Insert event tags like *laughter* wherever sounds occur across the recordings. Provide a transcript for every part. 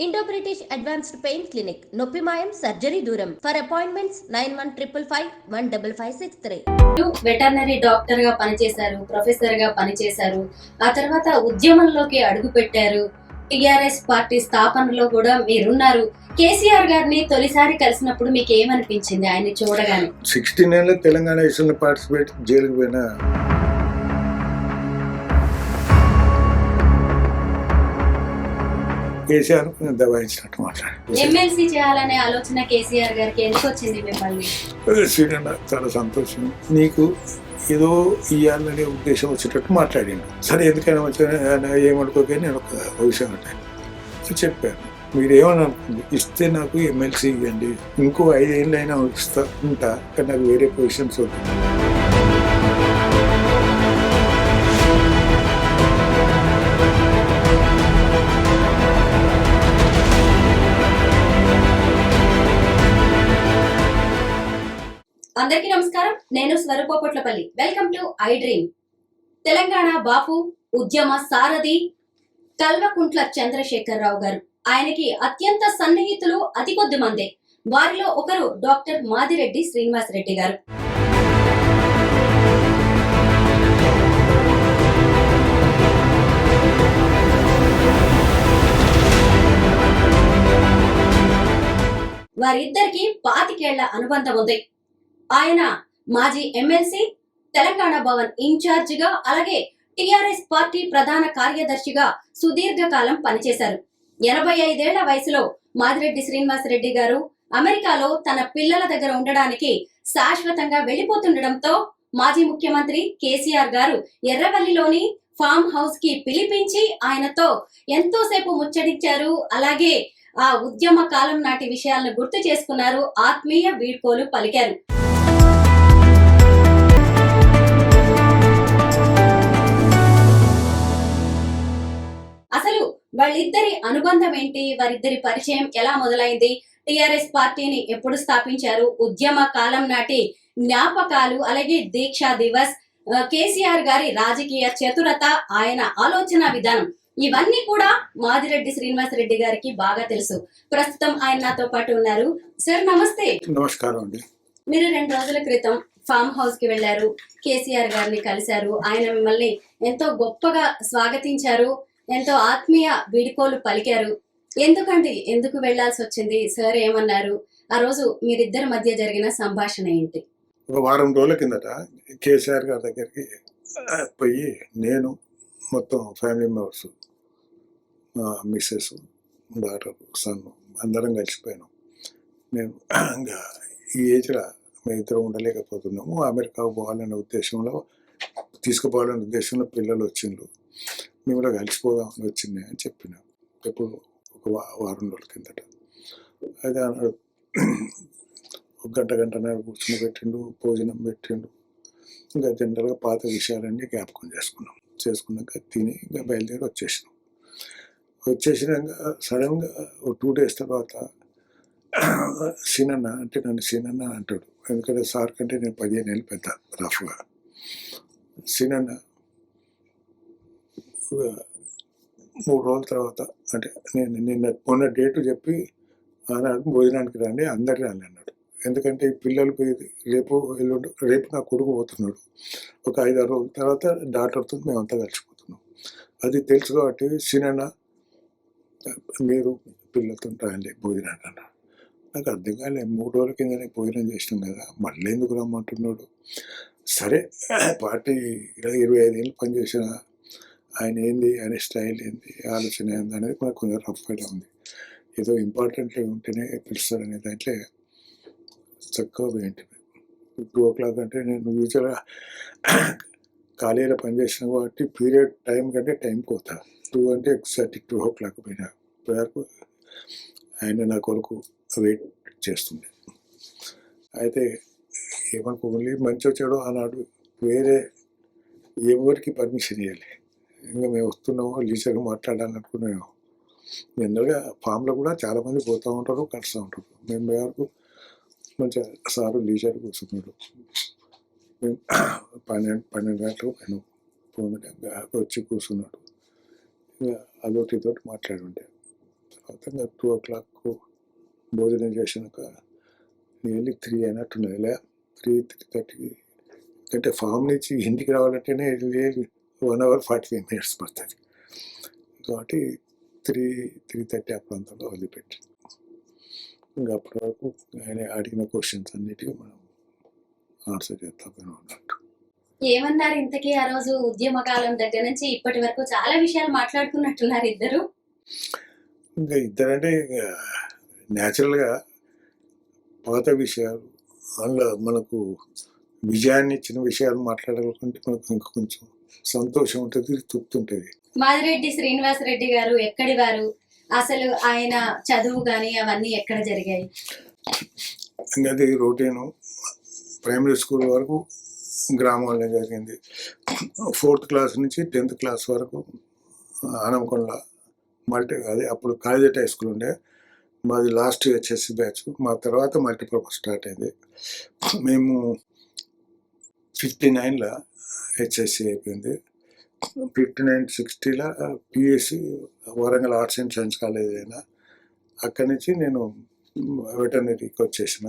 Indo British advanced pain clinic నొప్పి మాయం surgery దూరం for appointments nine one triple five one double five six three veterinary డాక్టర్గా పనిచేశారు ప్రొఫెసర్గా పనిచేశారు. ఆ తర్వాత ఉద్యమంలోకి అడుగు పెట్టారు. టిఆర్ఎస్ పార్టీ స్థాపనలో కూడా మీరున్నారు. కేసీఆర్ గారిని తొలిసారి కలిసినప్పుడు మీకు ఏమనిపించింది ఆయన్ని చూడగానే? సిక్స్టీన్ తెలంగాణ పార్టిసిపేట్ జైలుకి పోయినా ఎందుకు వచ్చింది మిమ్మల్ని? సీనియర్ చాలా సంతోషం. నీకు ఏదో ఇవ్వాలనే ఉద్దేశం వచ్చేటట్టు మాట్లాడిండు. సరే ఎందుకైనా వచ్చిన ఏమనుకోకే నేను ఒక విషయం అంటే చెప్పాను. మీరు ఏమని అనుకుంది ఇస్తే నాకు ఎమ్మెల్సీ ఇవ్వండి. ఇంకో ఐదేళ్ళైనా ఇస్తా ఉంటా. కానీ నాకు వేరే పొజిషన్స్ వద్దు. అందరికీ నమస్కారం. నేను స్వరూపపట్లపల్లి welcome to I dream Telangana బాపు ఉద్యమ సారథి కల్వకుంట్ల చంద్రశేఖరరావు గారు. ఆయనకి అత్యంత సన్నిహితులు అతి కొద్ది మందే. వారిలో ఒకరు డాక్టర్ మాదిరెడ్డి శ్రీనివాస్ రెడ్డి గారు. వారిద్దరికి పాతికేళ్ళ అనుబంధం ఉంది. ఆయన మాజీ ఎమ్మెల్సీ తెలంగాణ భవన్ ఇన్ఛార్జిగా అలాగే టిఆర్ఎస్ పార్టీ ప్రధాన కార్యదర్శిగా సుదీర్ఘకాలం పనిచేశారు. ఎనభై ఐదేళ్ళ వయసులో మాదిరెడ్డి శ్రీనివాసరెడ్డి గారు అమెరికాలో తన పిల్లల దగ్గర ఉండడానికి శాశ్వతంగా వెళ్ళిపోతుండటంతో మాజీ ముఖ్యమంత్రి కేసీఆర్ గారు ఎర్రవల్లిలోని ఫామ్ హౌస్కి పిలిపించి ఆయనతో ఎంతోసేపు ముచ్చటించారు. అలాగే ఆ ఉద్యమ కాలం నాటి విషయాలను గుర్తు చేసుకున్నారు. ఆత్మీయ వీడ్కోలు పలికారు. వాళ్ళిద్దరి అనుబంధం ఏంటి? వారిద్దరి పరిచయం ఎలా మొదలైంది? టిఆర్ఎస్ పార్టీని ఎప్పుడు స్థాపించారు? ఉద్యమ కాలం నాటి జ్ఞాపకాలు అలాగే దీక్షా దివస్ కేసీఆర్ గారి రాజకీయ చతురత ఆయన ఆలోచన విధానం ఇవన్నీ కూడా మాదిరెడ్డి శ్రీనివాస్ రెడ్డి గారికి బాగా తెలుసు. ప్రస్తుతం ఆయన నాతో పాటు ఉన్నారు. సార్ నమస్తే. నమస్కారం అండి. మీరు రెండు రోజుల క్రితం ఫామ్ హౌస్కి వెళ్ళారు కేసీఆర్ గారిని కలిశారు. ఆయన మిమ్మల్ని ఎంతో గొప్పగా స్వాగతించారు. ఎంతో ఆత్మీయ వీడుకోలు పలికారు. ఎందుకండి ఎందుకు వెళ్ళాల్సి వచ్చింది? సార్ ఏమన్నారు? ఆ రోజు మీరిద్దరి మధ్య జరిగిన సంభాషణ ఏంటి? ఒక వారం రోజుల కిందట కేసీఆర్ గారి దగ్గరికి పోయి నేను మొత్తం family members missus daughter son అందరం కలిసిపోయినాం. మేము ఇంకా ఈ ఏజ్లో మేము ఇద్దరం ఉండలేకపోతున్నాము. అమెరికాకు పోవాలనే ఉద్దేశంలో తీసుకుపోవాలనే ఉద్దేశంలో పిల్లలు వచ్చిండ్రు. మేము కూడా కలిసిపోదామని వచ్చింది అని చెప్పిన. ఎప్పుడు ఒక వారం రోజుల కిందట. అయితే అన్నాడు ఒక గంట గంటన్నర కూర్చుని పెట్టిండు భోజనం పెట్టిండు. ఇంకా జనరల్గా పాత విషయాలన్నీ జ్ఞాపకం చేసుకున్నాం. చేసుకున్నాక తిని ఇంకా బయలుదేరి వచ్చేసినాం. వచ్చేసినాక సడన్గా ఒక టూ డేస్ తర్వాత సీనన్న అంటే నన్ను సీనన్న అంటాడు. ఎందుకంటే సార్ కంటే నేను పదిహేను ఏళ్ళు పెద్ద రఫ్గా. సినన్న మూడు రోజుల తర్వాత అంటే నేను నిన్న మొన్న డేటు చెప్పి ఆనాడు భోజనానికి రండి అందరు రండి అన్నాడు. ఎందుకంటే పిల్లలు పోయేది రేపు ఎల్లుండి రేపు నా కొడుకు పోతున్నాడు. ఒక ఐదు ఆరు రోజుల తర్వాత డాక్టర్తో మేమంతా కలిసిపోతున్నాం. అది తెలుసు కాబట్టి సినన్న మీరు పిల్లలతో రండి భోజనానికి అన్నాడు. నాకు అర్థం కాలే మూడు రోజుల కిందనే భోజనం చేసినాం కదా మళ్ళీ ఎందుకు రమ్మంటున్నాడు? సరే పార్టీ ఇరవై ఐదు ఏళ్ళు పనిచేసిన ఆయన ఏంది ఆయన స్టైల్ ఏంది ఆలోచన ఏంది అనేది మనకు కొంచెం రఫ్గా ఉంది. ఏదో ఇంపార్టెంట్ ఉంటేనే పిలుస్తారు అనే దాంట్లో చక్కగా ఏంటిది టూ ఓ క్లాక్ అంటే నేను యూజువల్గా ఖాళీలో పనిచేసిన కాబట్టి పీరియడ్ టైం కంటే టైం పోతా. టూ అంటే ఎగ్జాక్ట్ టూ ఓ క్లాక్ పోయినా వరకు ఆయన నా కొరకు వెయిట్ చేస్తుంది అయితే ఏమనుకోవాలి మంచి వచ్చాడో ఆనాడు వేరే ఎవరికి పర్మిషన్ ఇవ్వాలి ఇంకా మేము వస్తున్నామో లీచర్గా మాట్లాడాలనుకున్నాము జనరల్గా ఫామ్లో కూడా చాలామంది పోతూ ఉంటారు కలుస్తూ ఉంటారు. మేము వరకు మంచిగా సారు లీజర్ కూర్చున్నాడు. మేము పన్నెండు పన్నెండు గంటలకు పైన వచ్చి కూర్చున్నాడు. ఇంకా అదొకటితో మాట్లాడుండే తర్వాత ఇంకా టూ ఓ క్లాక్ భోజనం చేసినాక నియర్లీ త్రీ అయినట్టున్నది లే త్రీ త్రీ థర్టీ. అంటే ఫామ్ నుంచి ఇంటికి రావాలంటేనే one hour forty five minutes పడుతుంది. కాబట్టి త్రీ త్రీ థర్టీ ఆ ప్రాంతంలో వదిలిపెట్టి ఇంకా అప్పటి వరకు ఆయన అడిగిన క్వశ్చన్స్ అన్నిటికీ మనం ఆన్సర్ చేస్తామని ఉన్నట్టు ఏమన్నారు ఇంతకీ ఆ రోజు ఉద్యమ కాలం దగ్గర నుంచి? ఇప్పటి వరకు చాలా విషయాలు మాట్లాడుకున్నట్టున్నారు ఇద్దరు. ఇంకా ఇద్దరంటే న్యాచురల్గా పాత విషయాలు అందులో మనకు విజయాన్ని ఇచ్చిన విషయాలు మాట్లాడాలనుకుంటే మనకు ఇంకా కొంచెం సంతోషం ఉంటుంది తృప్తి ఉంటుంది. మాదిరెడ్డి శ్రీనివాస్ రెడ్డి గారు ఎక్కడి వారు? అసలు ఆయన చదువు గాని అవన్నీ ఎక్కడ జరిగాయి? అది రొటీను ప్రైమరీ స్కూల్ వరకు గ్రామంలో జరిగింది. ఫోర్త్ క్లాస్ నుంచి టెన్త్ క్లాస్ వరకు ఆనంకొండ మల్టీ అది అప్పుడు కాలేజెట్ హై స్కూల్ ఉండే. మాది లాస్ట్ హెచ్ఎస్సి బ్యాచ్ మా తర్వాత మల్టీపర్పస్ స్టార్ట్ అయింది. మేము ఫిఫ్టీ నైన్లో హెచ్ఎస్సి అయిపోయింది. Fifty nine సిక్స్టీలో PSC Warangal arts and science college అయినా. అక్కడి నుంచి నేను వెటర్నరీకి వచ్చేసిన.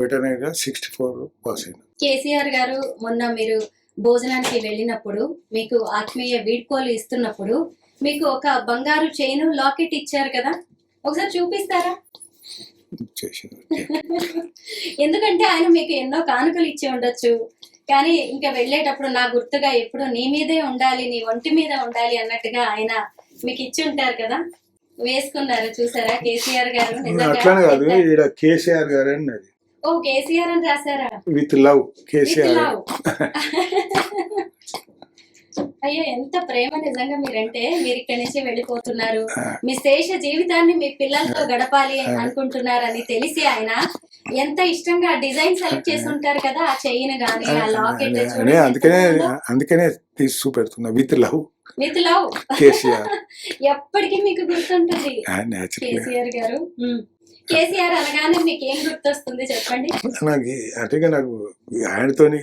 వెటర్నరీగా సిక్స్టీ ఫోర్ పాస్ అయినా. కేసీఆర్ గారు మొన్న మీరు భోజనానికి వెళ్ళినప్పుడు మీకు ఆత్మీయ వీడ్కోలు ఇస్తున్నప్పుడు మీకు ఒక బంగారు చైన్ లాకెట్ ఇచ్చారు కదా? ఒకసారి చూపిస్తారా? ఎందుకంటే ఆయన మీకు ఎన్నో కానుకలు ఇచ్చి ఉండొచ్చు. కానీ ఇంకా వెళ్ళేటప్పుడు నా గుర్తుగా ఎప్పుడు నీ మీదే ఉండాలి నీ ఒంటి మీద ఉండాలి అన్నట్టుగా ఆయన మీకు ఇచ్చి ఉంటారు కదా? వేసుకున్నారు చూసారా? కేసీఆర్ గారు నిజంగా అట్లానే కాదు. పెద్ద- ఈడ కేసీఆర్ గారు ఓ కేసీఆర్ అని రాశారా? With love KCR. *laughs* అయ్యో ఎంత ప్రేమ నిజంగా మీరంటే మీరు ఇక్కడి నుంచి వెళ్ళిపోతున్నారు. మీ శేష జీవితాన్ని మీ పిల్లలతో గడపాలి అనుకుంటున్నారని తెలిసి ఆయన ఎంత ఇష్టంగా డిజైన్ సెలెక్ట్ చేసి ఉంటారు కదా ఆ చైన్ గాని ఆ లాకెట్ అందుకనే అందుకనే తీసి చూపెడుతున్నా with love. With love. KCR. *laughs* ఎప్పటికీ మీకు గుర్తుంటుంది. కేసీఆర్ గారు. కేసీఆర్ అనగానే మీకు ఏం గుర్తొస్తుంది చెప్పండి? నాకు అంటే నాకు ఆయనతోని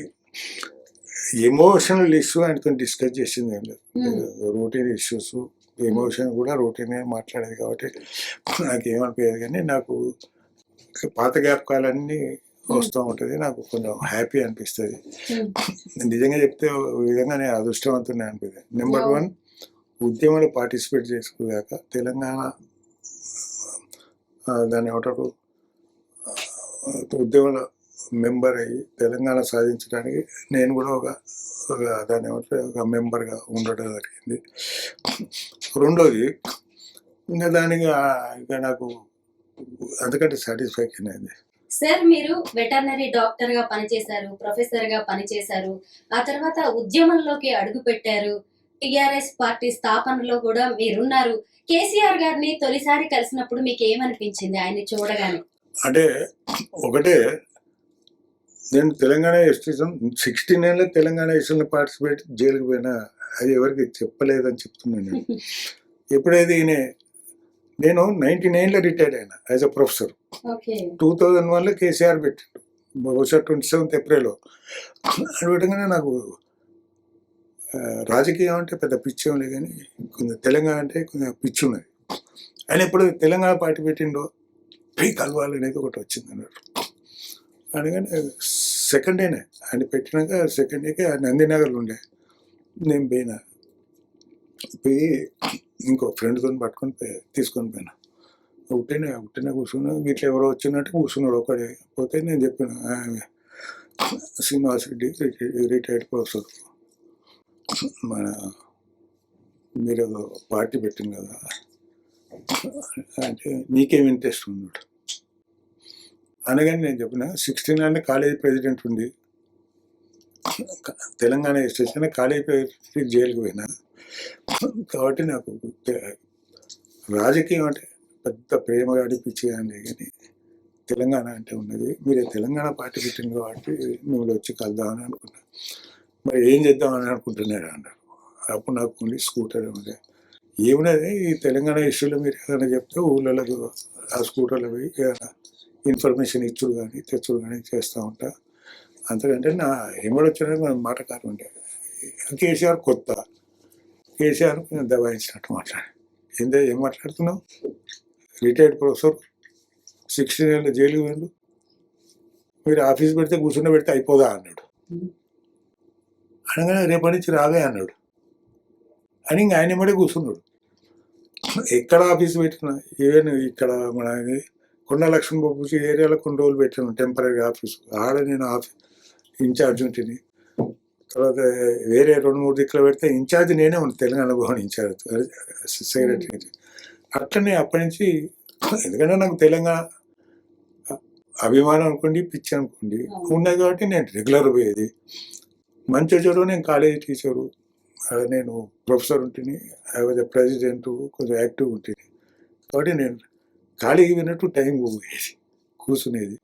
ఎమోషనల్ ఇష్యూ ఆయనతో డిస్కస్ చేసింది ఏం లేదు రొటీన్ ఇష్యూస్ ఎమోషన్ కూడా రొటీన్ మాట్లాడేది కాబట్టి నాకు ఏమనిపించేది కానీ నాకు పాత జ్ఞాపకాలన్నీ వస్తూ ఉంటుంది. నాకు కొంచెం హ్యాపీ అనిపిస్తుంది. ఉమ్. నిజంగా చెప్తే విధంగా నేను అదృష్టవంతుని అనిపిస్తుంది నెంబర్. వన్ ఉద్యమంలో పార్టిసిపేట్ చేసుకోగాక తెలంగాణ ఆ, దాన్ని ఏమంటారు? ఉద్యమంలో మెంబర్ అయ్యి తెలంగాణ సాధించడానికి నేను కూడా ఒక దాన్ని ఏమంటారు ఒక మెంబర్గా ఉండడం జరిగింది. రెండోది ఇంకా దానికి ఇంకా నాకు అంతకంటే సాటిస్ఫాక్షన్ అయింది సార్ మీరు వెటర్నరీ డాక్టర్గా పనిచేశారు ప్రొఫెసర్గా పనిచేశారు ఆ తర్వాత ఉద్యమంలోకి అడుగు పెట్టారు టిఆర్ఎస్ పార్టీ స్థాపనలో కూడా మీరున్నారు. కేసీఆర్ గారిని తొలిసారి కలిసినప్పుడు మీకు ఏమనిపించింది ఆయన్ని చూడగానే? అంటే ఒకటే నేను తెలంగాణ ఎస్టీసం సిక్స్టీ నైన్లో తెలంగాణ ఎస్టీలో పార్టిసిపేట్ జైలుకి పోయినా అది ఎవరికి చెప్పలేదని చెప్తున్నాను నేను. *laughs* ఎప్పుడైతే ఈయన నేను నైన్టీ నైన్లో రిటైర్డ్ అయినా as a professor. Two thousand వన్లో కేసీఆర్ పెట్టాడు. బహుశా ట్వంటీ సెవెంత్ ఏప్రిల్ అది పెట్టగానే నాకు రాజకీయం అంటే పెద్ద పిచ్చి ఏం లేదు కానీ కొంచెం తెలంగాణ అంటే కొంచెం పిచ్చి ఉన్నది. ఆయన ఎప్పుడు తెలంగాణ పార్టీ పెట్టిండో పోయి కలవాలి అనేది ఒకటి వచ్చింది అన్నట్టు. అందుకని సెకండ్ డేనే ఆయన పెట్టినాక సెకండ్ డేకి నందినగర్లో ఉండే. నేను పోయినా. పోయి ఇంకో ఫ్రెండ్తో పట్టుకొని పోయి తీసుకొని పోయినా. ఒకటేనే ఒకటేనే కూర్చున్నా. ఇట్లా ఎవరో వచ్చినట్టు కూర్చున్నాడు ఒకడే. పోతే నేను చెప్పిన శ్రీనివాస్ రెడ్డి రిటైర్డ్ ప్రొఫెసర్. మన మీరు పార్టీ పెట్టింది కదా. అంటే నీకేం ఇంట్రెస్ట్ ఉన్నాడు అనగానే నేను చెప్పిన సిక్స్టీన్ అంటే కాలేజీ ప్రెసిడెంట్ ఉంది తెలంగాణ స్టేషన్ కాలేజీ ప్రెసిడెంట్ జైలుకి పోయినా కాబట్టి నాకు రాజకీయం అంటే పెద్ద ప్రేమ గాడి పిచ్చి కానీ కానీ తెలంగాణ అంటే ఉన్నది. మీరు తెలంగాణ పార్టీ పెట్టింది కాబట్టి నువ్వు వచ్చి కలుద్దామని అనుకున్నా. మరి ఏం చేద్దామని అనుకుంటున్నాడు అన్నాడు అప్పుడు నాకు ఓన్లీ స్కూటర్ ఉంది. ఏమున్నది? ఈ తెలంగాణ ఇష్యూలో మీరు ఏదైనా చెప్తే ఊళ్ళలో ఆ స్కూటర్లో పోయి ఇన్ఫర్మేషన్ ఇచ్చుడు కానీ తెచ్చుడు కానీ చేస్తూ ఉంటా. అంతకంటే నా ఏమడొచ్చినా మన మాటకారు ఉండే. కేసీఆర్ కొత్త. కేసీఆర్ కొంచెం దబాయించినట్టు మాట్లాడి. ఎందుకు ఏం మాట్లాడుతున్నావు? రిటైర్డ్ ప్రొఫెసర్ సిక్స్టీన్ ఏళ్ళ జైలు వెళ్ళు మీరు ఆఫీస్ పెడితే కూర్చుని పెడితే అయిపోదా అన్నాడు. అనగానే రేపటి నుంచి రావే అన్నాడు. అని ఇంక ఆయన మడే కూర్చున్నాడు. ఎక్కడ ఆఫీస్ పెట్టినా ఈవెన్ ఇక్కడ మన కొండ లక్ష్మణ బాబు ఏరియాలో కొన్ని రోజులు పెట్టాను టెంపరీ ఆఫీస్ ఆడ నేను ఆఫీస్ ఇన్ఛార్జ్ ఉంటిని. తర్వాత వేరే రెండు మూడు దిక్కులు పెడితే ఇన్ఛార్జ్ నేనే ఉన్నాను తెలంగాణ భవన్ ఇన్ఛార్జ్ సెక్రటరీ అట్లనే అప్పటి నుంచి ఎందుకంటే నాకు తెలంగాణ అభిమానం అనుకోండి పిచ్చి అనుకోండి ఉన్నది కాబట్టి నేను రెగ్యులర్ పోయేది. మంచి చెడు నేను కాలేజీ టీచరు నేను ప్రొఫెసర్ ఉంటుంది ఐ వాజ్ ప్రెసిడెంట్ కొంచెం యాక్టివ్ ఉంటుంది కాబట్టి నేను ఖాళీకి విన్నట్టు టైం పోయేది కూర్చునేది.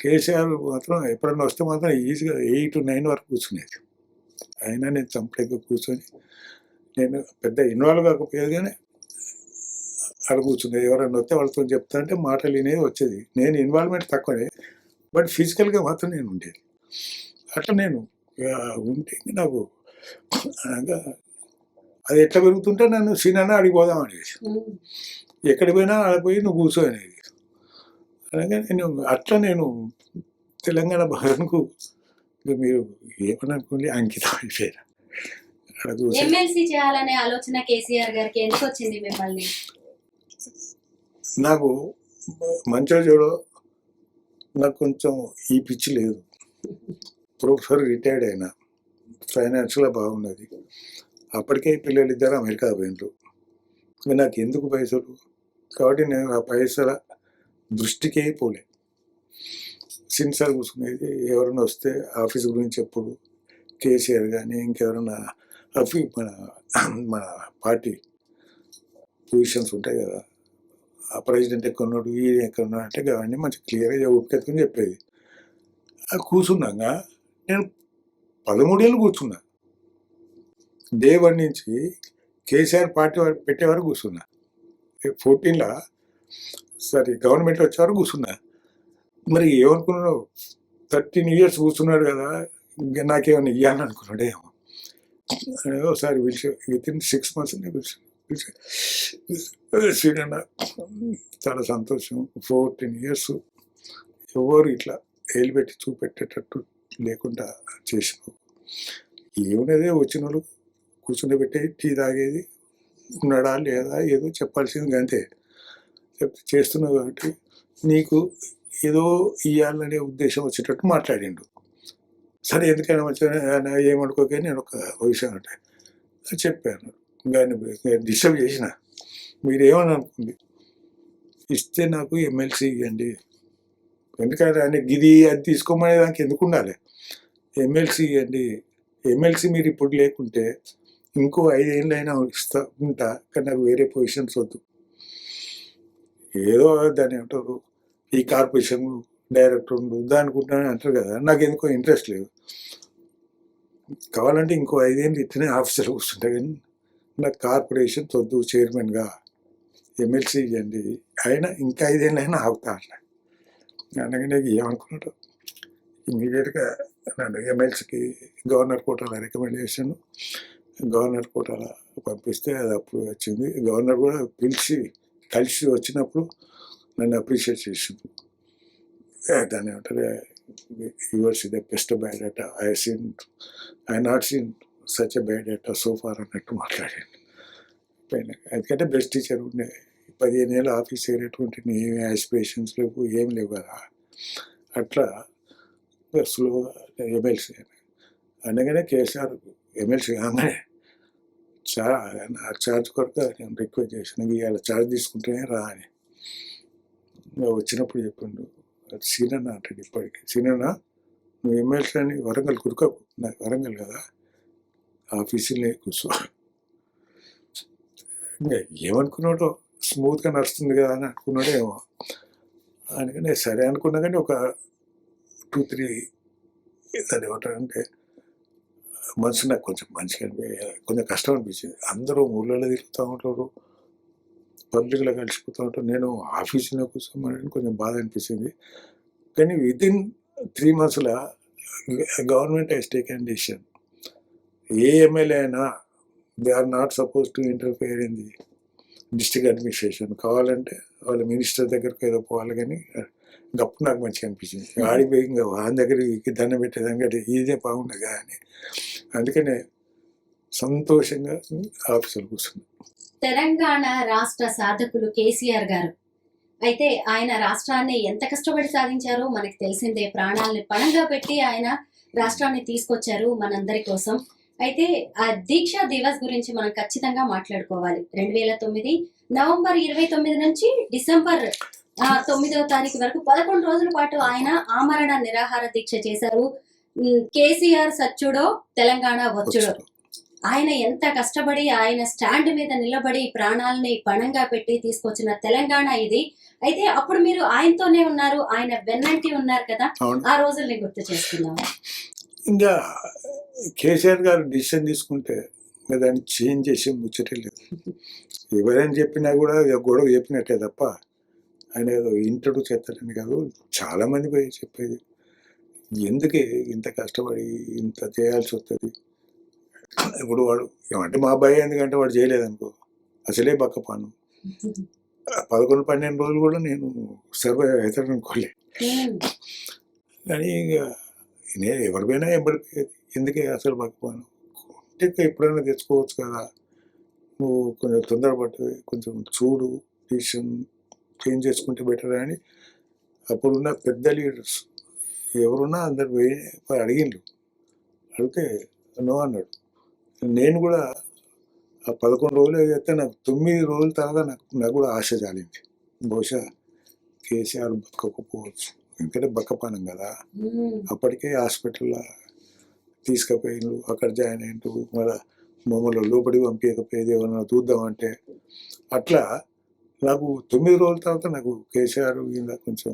కేసీఆర్ మాత్రం ఎప్పుడన్నా వస్తే మాత్రం ఈజీగా ఎయిట్ నైన్ వరకు కూర్చునేది. అయినా నేను చంపలేక కూర్చొని నేను పెద్ద ఇన్వాల్వ్ కాకపోయేది కానీ అక్కడ కూర్చునేది. ఎవరైనా వస్తే వాళ్ళతో చెప్తా అంటే మాటలు వినేది వచ్చేది. నేను ఇన్వాల్వ్మెంట్ తక్కువనే బట్ ఫిజికల్గా మాత్రం నేను ఉండేది. అట్లా నేను ఉంటే నాకు అనగా అది ఎట్లా పెరుగుతుంటే నన్ను సీనాన్న అడిగిపోదాం అనేసి ఎక్కడికి పోయినా ఆడ పోయి నువ్వు కూర్చో అనేది అనగా నేను అట్లా నేను తెలంగాణ భవన్కు మీరు ఏమని అనుకోండి అంకితం అయిపోయాను. అక్కడ కూర్చొని ఎమ్మెల్సీ చేయాలనే ఆలోచన కేసీఆర్ గారికి ఎందుకు వచ్చింది మిమ్మల్ని? నాకు మంచిగా చూడు నాకు కొంచెం ఈ పిచ్చి లేదు. *laughs* ప్రొఫెసర్ రిటైర్డ్ అయినా ఫైనాన్షియల్గా బాగున్నది. అప్పటికే పిల్లలు ఇద్దరు అమెరికా పోయినరు. నాకు ఎందుకు పైసలు? కాబట్టి నేను ఆ పైసల దృష్టికే పోలే. సిన్సార్ కూర్చునేది ఎవరైనా వస్తే ఆఫీస్ గురించి ఎప్పుడు కేసీఆర్ కానీ ఇంకెవరైనా అఫీ మన మన పార్టీ పొజిషన్స్ ఉంటాయి కదా ఆ ప్రెసిడెంట్ ఎక్కడ ఉన్నాడు ఈ ఎక్కడ ఉన్నాడు అంటే అవన్నీ మంచి క్లియర్గా ఒప్పుకెత్తుకుని చెప్పేది. ఆ కూర్చున్నాక నేను పదమూడేళ్ళు కూర్చున్నా. దేవుడి నుంచి కేసీఆర్ పార్టీ వారు పెట్టే వరకు కూర్చున్నా. ఫోర్టీన్లో సరే గవర్నమెంట్ వచ్చే వరకు కూర్చున్నా. మరి ఏమనుకున్నాడు? థర్టీన్ ఇయర్స్ కూర్చున్నాడు కదా ఇంకా నాకేమైనా ఇవ్వాలని అనుకున్నాడు ఏమో. ఒకసారి పిలిచి విత్ ఇన్ సిక్స్ మంత్స్ పిలిచి పిలిచి. సీడన్న చాలా సంతోషం. ఫోర్టీన్ ఇయర్స్ ఎవరు ఇట్లా ఏలిపెట్టి చూపెట్టేటట్టు లేకుండా చేసినావు. ఏమున్నదే వచ్చిన వాళ్ళు కూర్చుని పెట్టి టీ తాగేది ఉన్నాడా లేదా ఏదో చెప్పాల్సింది అంతే. చెప్తే చేస్తున్నావు కాబట్టి నీకు ఏదో ఇవ్వాలనే ఉద్దేశం వచ్చేటట్టు మాట్లాడిండు. సరే ఎందుకైనా మంచిగా ఏమనుకోకే నేను ఒక విషయం అంటే చెప్పాను. కానీ డిస్టర్బ్ చేసిన. మీరు ఏమని అనుకుంది ఇస్తే నాకు ఎమ్మెల్సీ ఇవ్వండి. ఎందుకంటే ఆయన గిది అది తీసుకోమనే దానికి ఎందుకు ఉండాలి? ఎమ్మెల్సీ ఇవ్వండి. ఎమ్మెల్సీ మీరు ఇప్పుడు లేకుంటే ఇంకో ఐదేళ్ళైనా అయినా ఇస్తా ఉంటా కానీ నాకు వేరే పొజిషన్స్ వద్దు. ఏదో దాన్ని ఏమంటారు ఈ కార్పొరేషన్ డైరెక్టర్ ఉండు దానికి ఉంటానని అంటారు కదా నాకు ఎందుకో ఇంట్రెస్ట్ లేదు. కావాలంటే ఇంకో ఐదేళ్ళు ఇట్లనే ఆఫీసర్ కూర్చుంటా కానీ నాకు కార్పొరేషన్ వద్దు చైర్మన్గా ఎమ్మెల్సీ ఇవ్వండి అయినా ఇంకా ఐదేళ్ళైనా అయినా ఆగుతా అట్లా అనగానే ఏమనుకున్నాడు? ఇమీడియట్గా నన్ను ఎమ్మెల్సీకి గవర్నర్ కోటలో రికమెండ్ చేశాను గవర్నర్ కోటాలో పంపిస్తే అది అప్పుడు వచ్చింది. గవర్నర్ కూడా పిలిచి కలిసి వచ్చినప్పుడు నన్ను అప్రిషియేట్ చేసింది ఏ, దాన్ని ఏమంటారు yours the best bad I seen I not seen such a bad so far అన్నట్టు మాట్లాడాను పైన ఎందుకంటే బెస్ట్ టీచర్ ఉండే. పదిహేను ఏళ్ళు ఆఫీస్ చేరేటువంటి ఏమి ఆస్పిరేషన్స్ లేవు ఏం లేవు కదా. అట్లా స్లోగా ఎమ్మెల్సీ అనగానే కేసీఆర్ ఎమ్మెల్సీ కాగానే చా నా ఛార్జ్ కొరకు నేను రిక్వెస్ట్ చేసిన ఇవాళ ఛార్జ్ తీసుకుంటేనే రా అని. వచ్చినప్పుడు చెప్పిండు సీనన్న అంటాడు ఇప్పటికి. సీనన్న నువ్వు ఎమ్మెల్సీ అని వరంగల్ కురుకకు. నాకు వరంగల్ కదా ఆఫీసులే కూర్చో. ఇంకా ఏమనుకున్నాడో స్మూత్గా నడుస్తుంది కదా అని అనుకున్నాడో ఏమో అందుకనే సరే అనుకున్నా కానీ ఒక టూ త్రీ దాన్ని ఏమంటారంటే మనసు నాకు కొంచెం మంచిగా కొంచెం కష్టం అనిపించింది. అందరూ ఊళ్ళలో తిరుగుతూ ఉంటారు. పబ్లిక్లో కలిసిపోతూ ఉంటారు. నేను ఆఫీసులో కూర్చోమని కొంచెం బాధ అనిపించింది. కానీ విదిన్ త్రీ మంత్స్లో గవర్నమెంట్ హెస్ టేకెన్ డిసిషన్ ఏ ఎమ్మెల్యే అయినా they are not suppose to interfere in the district administration కావాలంటే వాళ్ళ మినిస్టర్ దగ్గరకు ఏదో పోవాలి కానీ గప్పు నాకు మంచిగా అనిపించింది. ఆడిపోయి ఇంకా వాని దగ్గరికి దండం పెట్టేదానికంటే ఇదే బాగుండగా అని అందుకనే సంతోషంగా ఆఫీసులు కూర్చున్నాను తెలంగాణ రాష్ట్ర సాధకులు కేసీఆర్ గారు. అయితే ఆయన రాష్ట్రాన్ని ఎంత కష్టపడి సాధించారో మనకి తెలిసిందే. ప్రాణాలని పణంగా పెట్టి ఆయన రాష్ట్రాన్ని తీసుకొచ్చారు మనందరి కోసం. అయితే ఆ దీక్షా దివస్ గురించి మనం ఖచ్చితంగా మాట్లాడుకోవాలి. రెండు వేల తొమ్మిది నవంబర్ ఇరవై తొమ్మిది నుంచి డిసెంబర్ తొమ్మిదవ తారీఖు వరకు పదకొండు రోజుల పాటు ఆయన ఆమరణ నిరాహార దీక్ష చేశారు. కేసీఆర్ సచ్చుడో తెలంగాణ వచ్చుడో. ఆయన ఎంత కష్టపడి ఆయన స్టాండ్ మీద నిలబడి ప్రాణాలని పణంగా పెట్టి తీసుకొచ్చిన తెలంగాణ ఇది. అయితే అప్పుడు మీరు ఆయనతోనే ఉన్నారు ఆయన వెన్నంటి ఉన్నారు కదా. ఆ రోజుల్ని గుర్తు చేసుకుందాం. ఇంకా కేసీఆర్ గారు డిసిషన్ తీసుకుంటే దాన్ని చేంజ్ చేసే ముచ్చటే లేదు. *laughs* ఎవరైనా చెప్పినా కూడా గొడవ చెప్పినట్టే తప్ప ఆయన ఏదో ఇంటడు చేస్తారని కాదు చాలా మంది పోయి చెప్పేది. ఎందుకే ఇంత కష్టపడి ఇంత చేయాల్సి వస్తుంది? ఇప్పుడు వాడు ఏమంటే మా అబ్బాయి ఎందుకంటే వాడు చేయలేదనుకో అసలే బక్కపాను. పదకొండు పన్నెండు రోజులు కూడా నేను సర్వైవ్ అవుతాడు అనుకోలే. కానీ ఇక నేను ఎవరిపైనా ఎంబడిపోయేది. ఎందుకే అసలు పక్కపోను అంటే ఎప్పుడైనా తెచ్చుకోవచ్చు కదా. నువ్వు కొంచెం తొందరపడి కొంచెం చూడు డిసిషన్ చేంజ్ చేసుకుంటే బెటర్ అని అప్పుడున్న పెద్ద లీడర్స్ ఎవరున్నా అందరు పోయి అడిగిండ్రు. అడిగితే నో అన్నాడు. నేను కూడా ఆ పదకొండు రోజులు చేస్తే నాకు తొమ్మిది రోజుల తర్వాత నాకు నాకు కూడా ఆశ చాలింది బహుశా కేసీఆర్ బతకకపోవచ్చు. ఎందుకంటే బక్కపానం కదా. అప్పటికే హాస్పిటల్లో తీసుకుపోయిండు అక్కడ జాయిన్ అయిండు మళ్ళీ మమ్మల్ని లోపలి పంపించకపోయేది ఏమన్నా చూద్దామంటే అట్లా నాకు తొమ్మిది రోజుల తర్వాత నాకు కేసీఆర్ కింద కొంచెం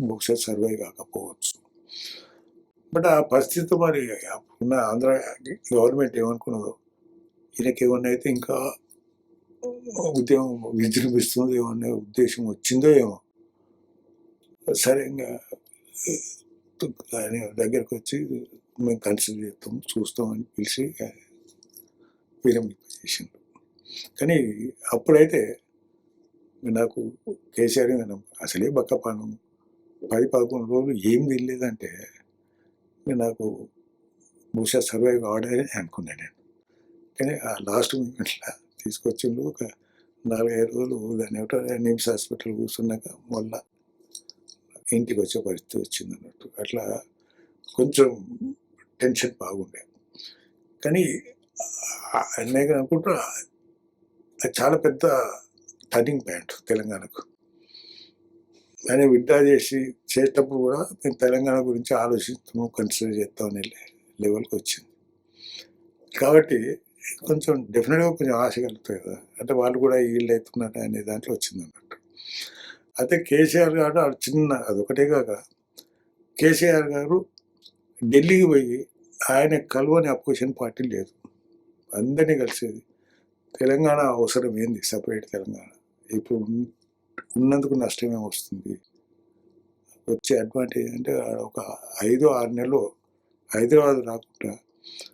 బహుశా సర్వే కాకపోవచ్చు. బట్ ఆ పరిస్థితి మరి ఉన్న ఆంధ్ర గవర్నమెంట్ ఏమనుకున్నదో ఈయనకి ఏమన్నా అయితే ఇంకా ఉద్యమం విజృంభిస్తుంది ఏమన్నా ఉద్దేశం వచ్చిందో ఏమో సరే ఇంకా ఆయన దగ్గరకు వచ్చి మేము కన్సిడర్ చేస్తాం చూస్తామని పిలిచి విరమింపజేసిండు కానీ అప్పుడైతే నాకు కేసీఆర్ మీద అసలే బక్కపాను పది పదకొండు రోజులు ఏం తెలియదంటే నాకు బహుశా సర్వైవ్ కావడమే అనుకున్నాను నేను. కానీ ఆ లాస్ట్ మూమెంట్లో తీసుకొచ్చిండు ఒక నాలుగైదు రోజులు దాన్ని ఏమిటో నిమ్స్ హాస్పిటల్ కూర్చున్నాక మళ్ళా ఇంటికి వచ్చే పరిస్థితి వచ్చింది అన్నట్టు. అట్లా కొంచెం టెన్షన్ బాగుండే. కానీ అన్నయ్య అనుకుంటా అది చాలా పెద్ద టర్నింగ్ పాయింట్ తెలంగాణకు. ఆయన విడ్డా చేసి చేసేటప్పుడు కూడా మేము తెలంగాణ గురించి ఆలోచిస్తాము కన్సిడర్ చేస్తాం అనే లెవెల్కి వచ్చింది. కాబట్టి కొంచెం డెఫినెట్గా కొంచెం ఆశ కలుగుతాయి కదా. అంటే వాళ్ళు కూడా ఈల్డ్ అవుతున్నట్టు అనే దాంట్లో వచ్చింది అన్నట్టు. అయితే కేసీఆర్ గారు ఆ చిన్న అదొకటే కాక కేసీఆర్ గారు ఢిల్లీకి పోయి ఆయన కలువని అపోజిషన్ పార్టీ లేదు. అందరినీ కలిసేది. తెలంగాణ అవసరం ఏంది? సపరేట్ తెలంగాణ. ఇప్పుడు ఉన్నందుకు నష్టమే వస్తుంది? వచ్చే అడ్వాంటేజ్ అంటే ఆడ ఒక ఐదు ఆరు నెలలు హైదరాబాద్ రాకుండా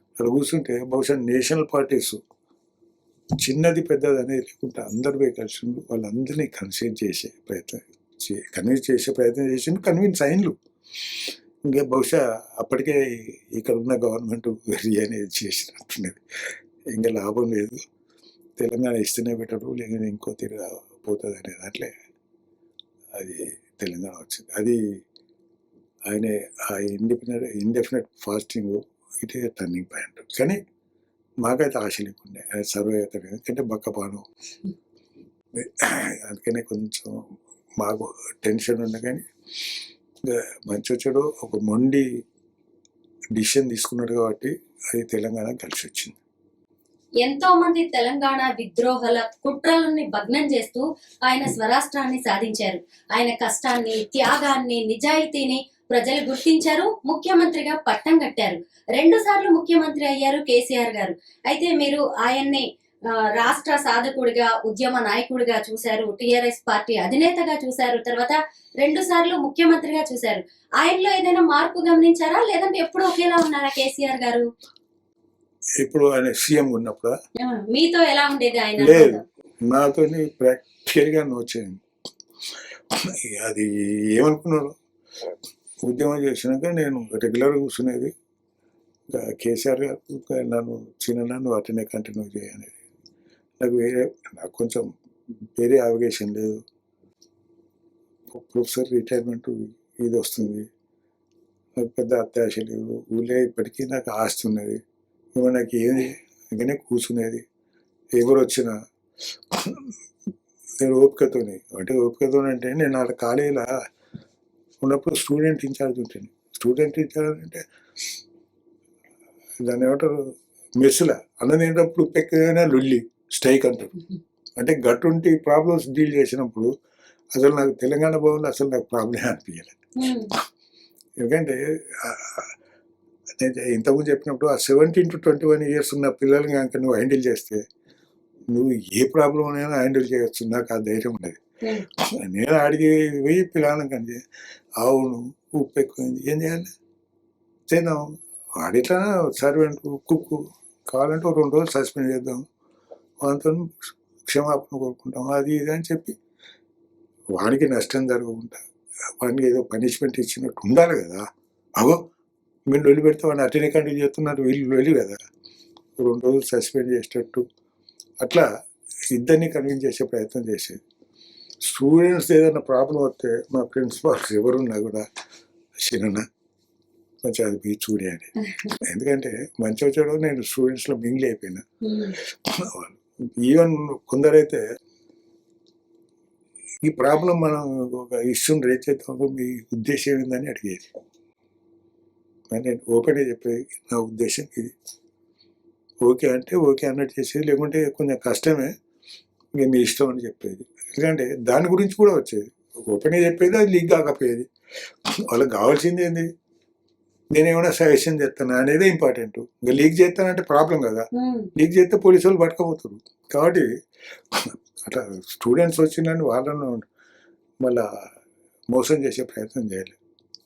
అక్కడ కూర్చుంటే బహుశా నేషనల్ పార్టీస్ చిన్నది పెద్దది అనేది లేకుండా అందరి పోయి కలిసి వాళ్ళందరినీ కన్విన్స్ చేసే ప్రయత్నం కన్విన్స్ చేసే ప్రయత్నం చేసి కన్విన్స్ అయిన్లు. ఇంకా బహుశా అప్పటికే ఇక్కడ ఉన్న గవర్నమెంట్ *laughs* వెరీ అనేది చేసినట్టున్నది. ఇంకా లాభం లేదు. తెలంగాణ ఇస్తేనే పెట్టడు లేకపోతే ఇంకో తిరిగి పోతుంది అనే దాంట్లో అది తెలంగాణ వచ్చింది. అది ఆయన ఆ ఇండిపెండెంట్ ఇండెఫినెట్ ఫాస్టింగ్ ఇటే టర్నింగ్ పాయింట్ కానీ మాకైతే ఆశ లేకుండే. ఆయన సర్వే అవుతాడు ఎందుకంటే బక్కపాను. అందుకనే కొంచెం మాకు టెన్షన్ ఉండే కానీ మంచి వచ్చాడు ఒక మొండి డిసిషన్ తీసుకున్నాడు కాబట్టి అది తెలంగాణ కలిసి వచ్చింది ఎంతో మంది తెలంగాణ విద్రోహల కుట్రలని భగ్నం చేస్తూ ఆయన స్వరాష్ట్రాన్ని సాధించారు. ఆయన కష్టాన్ని త్యాగాన్ని నిజాయితీని ప్రజలు గుర్తించారు ముఖ్యమంత్రిగా పట్టం కట్టారు. రెండు సార్లు ముఖ్యమంత్రి అయ్యారు కేసీఆర్ గారు. అయితే మీరు ఆయన్ని రాష్ట్ర సాధకుడిగా ఉద్యమ నాయకుడిగా చూశారు టిఆర్ఎస్ పార్టీ అధినేతగా చూశారు తర్వాత రెండు సార్లు ముఖ్యమంత్రిగా చూశారు. ఆయనలో ఏదైనా మార్పు గమనించారా? లేదంటే ఎప్పుడు ఒకేలా ఉన్నారా కేసీఆర్ గారు? ఇప్పుడు ఆయన సీఎం ఉన్నప్పుడు? మీతో ఎలా ఉండేది ఆయన? లేదు. అనుబంధం? నాతో ప్రాక్టికల్గా వచ్చేది అది ఏమనుకున్నాడు ఉద్యమం చేసినాక నేను రెగ్యులర్గా కూర్చునేది. కేసీఆర్ గారు నన్ను చిన్న నన్ను అటనే కంటిన్యూ చేయనేది నాకు వేరే నాకు కొంచెం వేరే అవగేషన్ లేదు. ప్రొఫెసర్ రిటైర్మెంట్ ఇది వస్తుంది. నాకు పెద్ద అత్యాశ లేదు. ఊళ్ళో ఇప్పటికీ నాకు ఆస్తి ఉన్నది. ఇవి నాకు ఏది? ఇంకనే కూర్చునేది. ఎవరు వచ్చినా నేను ఓపికతోని అంటే ఓపికతో అంటే నేను ఆ కాలేజీలో ఉన్నప్పుడు స్టూడెంట్ ఇన్ఛార్జ్ ఉంటాను స్టూడెంట్ ఇన్ఛార్జ్ అంటే దాన్ని ఏమంటారు? మెస్సుల. అన్నం తినేటప్పుడు పెక్కగానే లొల్లి స్ట్రైక్ అంటారు. అంటే గట్టుంటి ప్రాబ్లమ్స్ డీల్ చేసినప్పుడు అసలు నాకు తెలంగాణ భవన్లో అసలు నాకు ప్రాబ్లం అనిపించలేదు ఎందుకంటే నేను ఇంతకుముందు చెప్పినప్పుడు ఆ seventeen to twenty one years ఉన్న పిల్లల్ని కనుక నువ్వు హ్యాండిల్ చేస్తే నువ్వు ఏ ప్రాబ్లం అయినా హ్యాండిల్ చేయొచ్చు. నాకు ఆ ధైర్యం ఉన్నది ఉమ్, నేను అడిగి వెయ్యి పిల్లలను కంటే అవును ఉప్పు ఎక్కువైంది. ఏం చేయాలి? చేద్దాం వాడిట్లా సర్వెంట్ కుక్కు కావాలంటే ఒక రెండు రోజులు సస్పెండ్ చేద్దాం. వాళ్ళతో క్షమాపణ కోరుకుంటాం. అది ఇది అని చెప్పి వాడికి నష్టం జరగకుండా వాడికి ఏదో పనిష్మెంట్ ఇచ్చినట్టు ఉండాలి కదా. అగో మీరు వెళ్ళి పెడితే వాడిని అటెండ్ కంటిన్యూ చేస్తున్నారు వీళ్ళు వెళ్ళి కదా. రెండు రోజులు సస్పెండ్ చేసేటట్టు. అట్లా ఇద్దరిని కన్విన్స్ చేసే ప్రయత్నం చేసేది. స్టూడెంట్స్ ఏదైనా ప్రాబ్లం వస్తే మా ప్రిన్సిపాల్స్ ఎవరున్నా కూడా చిన్న కొంచెం అది పోయి చూడండి *laughs* ఎందుకంటే మంచి వచ్చాడో నేను స్టూడెంట్స్లో మింగిల్ అయిపోయినా. ఈవెన్ కొందరైతే ఈ ప్రాబ్లం మనం ఒక ఇష్యూని రేట్ చేద్దాం మీ ఉద్దేశం ఏందని అడిగేది. మరి నేను ఓపెన్గా చెప్పేది నా ఉద్దేశం ఇది. ఓకే అంటే ఓకే అన్నట్టు చేసేది లేకుంటే కొంచెం కష్టమే ఇక మీ ఇష్టం అని చెప్పేది. ఎందుకంటే దాని గురించి కూడా వచ్చేది. ఓపెన్గా చెప్పేది అది లీక్ కాకపోయేది. వాళ్ళకి కావాల్సింది ఏంది? నేను ఏమైనా సజెషన్ చేస్తాను అనేది ఇంపార్టెంట్. ఇంకా లీక్ చేస్తానంటే ప్రాబ్లం కదా. లీక్ చేస్తే పోలీసు వాళ్ళు పట్టుకపోతారు. కాబట్టి అట్లా స్టూడెంట్స్ వచ్చిందని వాళ్ళను మళ్ళా మోసం చేసే ప్రయత్నం చేయాలి.